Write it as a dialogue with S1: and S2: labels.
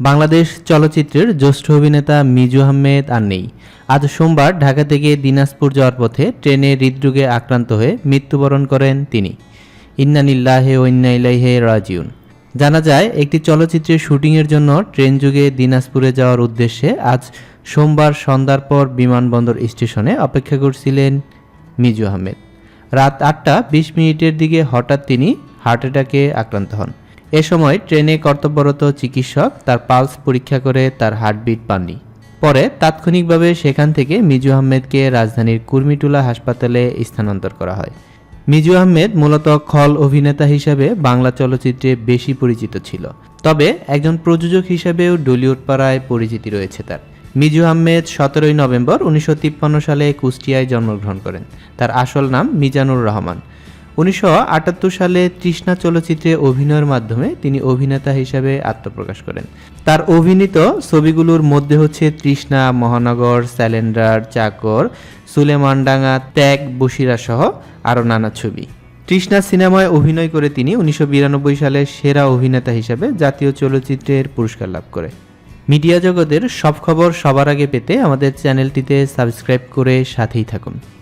S1: বাংলাদেশ চলচ্চিত্রের জ্যেষ্ঠ অভিনেতা মিজু আহমেদ আর নেই। আজ সোমবার ঢাকা থেকে দিনাজপুর যাওয়ার পথে ট্রেনে হৃদরোগে আক্রান্ত হয়ে মৃত্যুবরণ করেন তিনি। ইন্নানিল্লাহে ও ইন্না ইলাইহে রাজিউন। জানা যায়, একটি চলচ্চিত্রের শুটিংয়ের জন্য ট্রেন যুগে দিনাজপুরে যাওয়ার উদ্দেশ্যে আজ সোমবার সন্ধ্যার পর বিমানবন্দর স্টেশনে অপেক্ষা করছিলেন মিজু আহমেদ। রাত আটটা বিশ মিনিটের দিকে হঠাৎ তিনি হার্ট অ্যাটাকে আক্রান্ত হন। এ সময় ট্রেনে কর্তব্যরত চিকিৎসক তার পালস পরীক্ষা করে তার হার্টবিট পাননি। পরে তাৎক্ষণিকভাবে সেখান থেকে মিজু আহমেদকে রাজধানীর কুর্মিটুলা হাসপাতালে স্থানান্তর করা হয়। মিজু আহমেদ মূলত খল অভিনেতা হিসাবে বাংলা চলচ্চিত্রে বেশি পরিচিত ছিল। তবে একজন প্রযোজক হিসেবেও ডলিউড পাড়ায় পরিচিতি রয়েছে তার। মিজু আহমেদ সতেরোই নভেম্বর উনিশশো তিপ্পান্ন সালে কুষ্টিয়ায় জন্মগ্রহণ করেন। তার আসল নাম মিজানুর রহমান। উনিশশো আটাত্তর সালে তৃষ্ণা চলচ্চিত্রে অভিনয়ের মাধ্যমে তিনি অভিনেতা হিসেবে আত্মপ্রকাশ করেন। তার অভিনীত ছবিগুলোর মধ্যে হচ্ছে তৃষ্ণা, মহানগর, স্যালেন্ডার, চাকর, সুলেমানডাঙ্গা, ত্যাগ বসিরা সহ আরও নানা ছবি। তৃষ্ণা সিনেমায় অভিনয় করে তিনি উনিশশো বিরানব্বই সালে সেরা অভিনেতা হিসেবে জাতীয় চলচ্চিত্রের পুরস্কার লাভ করে। মিডিয়া জগতের সব খবর সবার আগে পেতে আমাদের চ্যানেলটিতে সাবস্ক্রাইব করে সাথেই থাকুন।